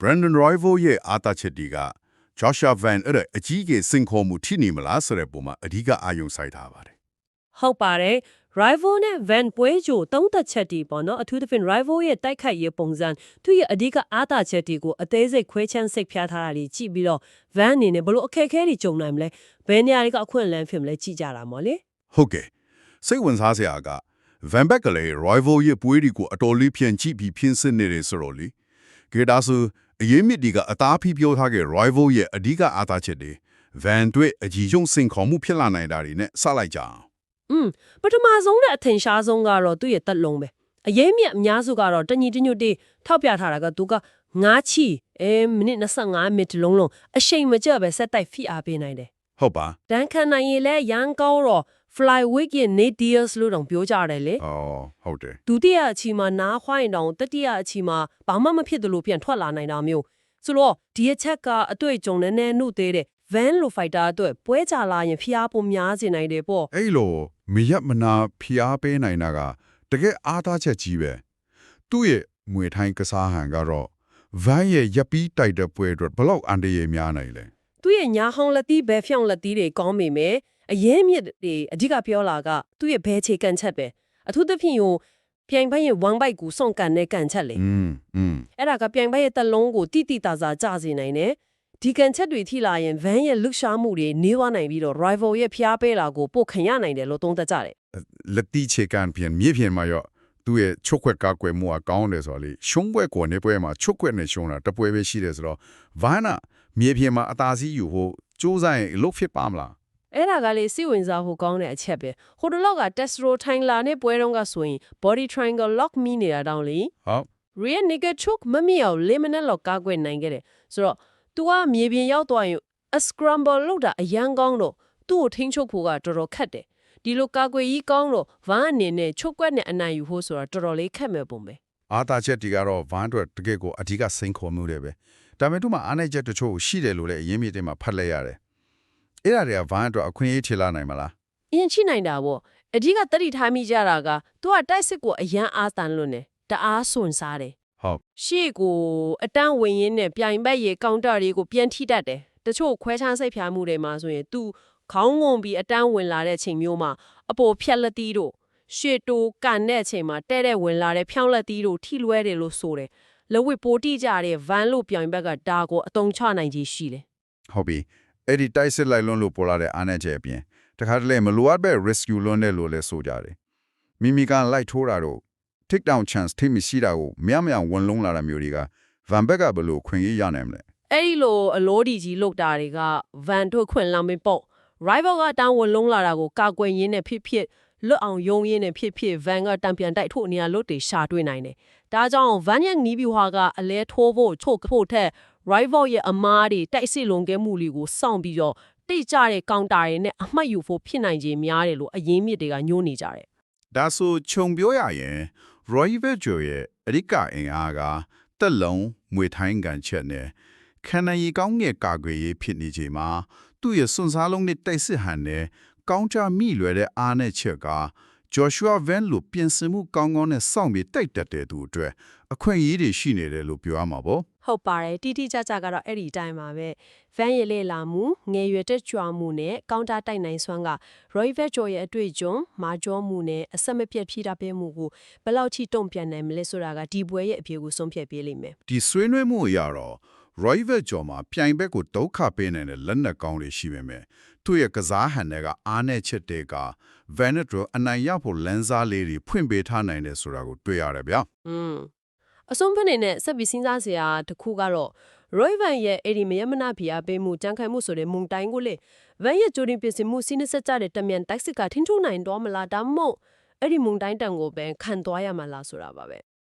Brandon Royval ရဲ့အာသာချက်တွေက Joshua Van အဲ့ဒါအကြီးကြီးစင်ခေါ်မှုထိနေမလားဆိုတဲ့ပုံမှာအဓိကအာရုံစိုက်ထားပါတယ်ဟုတ်ပါတယ် rival နဲ့ van ပွဲကြိုသုံးသက်ချက်တီပေါ့နော်အထူးသဖြင့် rival ရဲ့တိုက်ခိုက်ရေးပုံစံသူရဲ့အဓိကအားသာချက်တီကိုအသေးစိတ်ခွဲချမ်းစိတ်ဖျားထားတာတွေကြည့်ပြီးတော့ van အနေနဲ့ဘလို့အခက်အခဲတွေကြုံနိုင်မလဲဘယ်နေရာတွေကအခွင့်အလမ်းဖြစ်မလဲကြည့်ကြတာမော်လေဟုတ်ကဲ့စိတ်ဝင်စားစရာက Van Beck ကလည်း rival ရဲ့ပွဲဒီကိုအတော်လေးဖြန့်ကြည့်ပြီးဖြင်းစစ်နေတယ်ဆိုတော့လေကေဒါဆို အရေးမြစ်ဒီကအသားဖိပြောထားတဲ့ rival ရဲ့အဓိကအာသာချက်တွေ Van တွေ့အကြီးဆုံးစင်ခေါ်မှုဖြစ်လာနိုင်တာတွေနဲ့စလိုက်ကြအောင်อืมပထမဆုံးနဲ့အထင်ရှားဆုံးကတော့သူ့ရဲ့တက်လုံးပဲအရေးမြတ်အများစုကတော့တညီတညွတ်တေးထောက်ပြထားတာကသူကငါးချီအဲမိနစ်25မိနစ်လုံးလုံးအချိန်မကျပဲဆက်တိုက်ဖိအားပေးနိုင်တယ်ဟုတ်ပါတန်းခံနိုင်ရင်လည်းရန်ကောင်းတော့ flyweight ရဲ့ nadir လို့တောင်ပြောကြတယ်လေ။အော်ဟုတ်တယ်ဒုတိယအချီမှာနားခွိုင်းတောင်တတိယအချီမှာဘာမှမဖြစ်သလိုပြန်ထွက်လာနိုင်တာမျိုးဆိုတော့ဒီအချက်ကအတွေ့အကြုံနဲ့နဲ့နှုတ်သေးတဲ့ van လို fighter အတွက်ပွဲကြလာရင်ဖျားပုံများစေနိုင်တယ်ပေါ့။အဲ့လိုမရမနာဖျားပေးနိုင်တာကတကယ်အားသားချက်ကြီးပဲ။သူ့ရဲ့မွေထိုင်းကစားဟန်ကတော့ van ရဲ့ရပ်ပြီးတိုက်တဲ့ပွဲအတွက်ဘယ်လောက်အန်တရာယ်များနိုင်လဲသူ့ရဲ့ညာဟောင်းလက်တီးဘဲဖြောင်းလက်တီးတွေကောင်းမိမယ် အရင်မြစ်တွေအဓိကပြောလာကသူ့ရဲ့ဘဲချေကန်ချက်ပဲအထူးသဖြင့်ဟိုပြိုင်ပိုင်းရဲ့ဝမ်ဘိုက်ကိုစွန့်ကန်တဲ့ကန်ချက်လေ ။อืมอืม အဲ့ဒါကပြိုင်ဘက်ရဲ့တက်လုံးကိုတိတိတသာကျစေနိုင်တယ်ဒီကန်ချက်တွေထိလာရင် van ရဲ့လှုပ်ရှားမှုတွေနေသွားနိုင်ပြီးတော့ rival ရဲ့ဖျားပေးလာကိုပို့ခံရနိုင်တယ်လို့သုံးသပ်ကြတယ် လက်တိချေကန်ပြန်မြေပြင်မှာရောသူ့ရဲ့ချုပ်ခွက်ကာကွယ်မှုကကောင်းတယ်ဆိုတော့လေရှုံးပွဲကိုနေပွဲမှာချုပ်ခွက်နဲ့ရှုံးတာတပွဲပဲရှိတယ်ဆိုတော့ van ကမြေပြင်မှာအသာစီးယူဖို့စူးစမ်းရင်လုတ်ဖြစ်ပါမလား အဲ့ဒါကလေစိတ်ဝင်စားဖို့ကောင်းတဲ့အချက်ပဲဟိုတလောက်က testro ထိုင်လာနဲ့ပွဲတုန်းကဆိုရင် body triangle lock မိနေတာတောင်းလေဟုတ် rear naked choke မမြောက်၄မိနစ်လောက်ကာကွယ်နိုင်ခဲ့တယ်ဆိုတော့ तू ကမြေပြင်ရောက်သွားရင် a scramble လောက်တာအရန်ကောင်းတော့သူ့ကိုထိန်းချုပ်ဖို့ကတော်တော်ခက်တယ်ဒီလိုကာကွယ်ကြီးကောင်းတော့ van အနေနဲ့ချုပ်ကွက်နဲ့အနိုင်ယူဖို့ဆိုတာတော်တော်လေးခက်မဲ့ပုံပဲအာသာချက်တီကတော့ဗန်အတွက်တကယ့်ကိုအဓိကစိန်ခေါ်မှုတွေပဲဒါပေမဲ့သူမှအားနေချက်တချို့ရှိတယ်လို့လည်းအရင်းမြစ်တွေမှာဖတ်လိုက်ရတယ် အဲ့ဒါတွေကဗန်အတွက်အခွင့်အရေးထလာနိုင်မလားအရင်ချိနိုင်တာပေါ့အဓိကတတိထားမိကြတာက तू ကတိုက်စစ်ကိုအရန်အားတန်လွန်းတယ်တအားစွန့်စားတယ်ဟုတ်ရှေ့ကိုအတန်းဝင်ရင်းနဲ့ပြိုင်ဘက်ရေကောင်တာတွေကိုပြန်ထိတတ်တယ်တချို့ခွဲခြားစိတ်ဖြာမှုတွေမှာဆိုရင် तू ခေါင်းငုံပြီးအတန်းဝင်လာတဲ့ချိန်မျိုးမှာအပေါ်ဖြက်လက်တီးတို့ရှေ့တိုးကန်တဲ့အချိန်မှာတဲ့တဲ့ဝင်လာတဲ့ဖြောင်းလက်တီးတို့ထိလွဲတယ်လို့ဆိုတယ်လက်ဝစ်ပိုတိကြတဲ့ van လို့ပြိုင်ဘက်ကဒါကိုအတုံးချနိုင်ကြီးရှိတယ်ဟုတ်ပြီ အဲ့ဒီတိုက်စစ်လိုက်လွန်းလို့ပေါ်လာတဲ့အားနေချက်အပြင်တခါတလေမလိုအပ်ပဲ rescue လွန်းတယ်လို့လည်းဆိုကြတယ်မိမိကလိုက်ထိုးတာတော့ take down chance ထိမရှိတာကိုမြမမြဝင်လုံးလာတာမျိုးတွေက van beck ကဘယ်လိုခွင့်ရရနိုင်မလဲအဲ့ဒီလိုအလိုဒီကြီးလုတ်တာတွေက van ထုတ်ခွင့်လောင်းမပေါ့ rival ကတောင်းဝင်လုံးလာတာကိုကာကွယ်ရင်းနဲ့ဖြစ်ဖြစ်လွတ်အောင်ယုံရင်းနဲ့ဖြစ်ဖြစ် van ကတံပြန်တိုက်ထုတ်နေရလို့တေရှာတွေ့နိုင်တယ်။ဒါကြောင့် van ရဲ့နီးပြူဟာကအလဲထိုးဖို့ချုပ်ဖို့ထက် rival ရဲ့အမားတွေတိုက်စစ်လုံခဲ့မှုတွေကိုစောင့်ပြီးတော့တိတ်ကြတဲ့ကောင်တာတွေနဲ့အမှတ်ယူဖို့ဖြစ်နိုင်ခြင်းများတယ်လို့အရင်မြစ်တွေကညှိုးနေကြတယ်ဒါဆိုခြုံပြောရရင် Roy Virgil ရဲ့အဓိကအင်အားကတက်လုံးမွေထိုင်းကန်ချက်နဲ့ခန္ဓာရည်ကောင်းရဲ့ကာကွယ်ရေးဖြစ်နေချိန်မှာသူ့ရဲ့စွန့်စားလုံးနဲ့တိုက်စစ်ဟန်နဲ့ကောင်းချမိလွယ်တဲ့အားနဲ့ချက်က Joshua Van လို့ပြင်ဆင်မှုကောင်းကောင်းနဲ့စောင့်ပြီးတိုက်တက်တဲ့သူအတွက်အခွင့်အရေးတွေရှိနေတယ်လို့ပြောရမှာပေါ့။ ဟုတ်ပါတယ်တိတိကျကျကတော့အဲ့ဒီအတိုင်းပါပဲ။ van ရဲ့လေလာမှုငယ်ရွယ်တက်ကြွမှုနဲ့ကောင်တာတိုက်နိုင်စွမ်းက Roy Vector ရဲ့အတွေ့အကြုံမာကျောမှုနဲ့အဆက်မပြတ်ဖြီးတာပေးမှုကိုဘယ်လောက်ထိတုံ့ပြန်နိုင်မလဲဆိုတာကဒီပွဲရဲ့အပြေကိုဆုံးဖြတ်ပေးလိမ့်မယ်ဒီဆွေးနွေးမှုအရတော့ Roy Virgil မှာပြိုင်ဘက်ကိုဒုက္ခပေးနိုင်တဲ့လက်နက်ကောင်းတွေရှိပေမဲ့သူ့ရဲ့ကစားဟန်တွေကအားနဲ့ချက်တွေက Veneto အနိုင်ရဖို့လမ်းစားလေးတွေဖွင့်ပေးထားနိုင်တယ်ဆိုတာကိုတွေ့ရတယ်ဗျာ။อืม အဆုံးဖက်နေနဲ့ဆက်ပြီးစဉ်းစားစရာတစ်ခုကတော့ Roy Van ရဲ့အဲ့ဒီမယမနာဖီအားပေးမှုကြံခိုင်မှုဆိုတဲ့မုန်တိုင်းကိုလေ Van ရဲ့ကြိုတင်ပြင်ဆင်မှုစီးနှစက်ကြတဲ့တမြန်တိုက်စစ်ကထင်းထုံနိုင်တော့မလားဒါမှမဟုတ်အဲ့ဒီမုန်တိုင်းတန်ကိုပဲခံသွားရမှာလားဆိုတာပါပဲ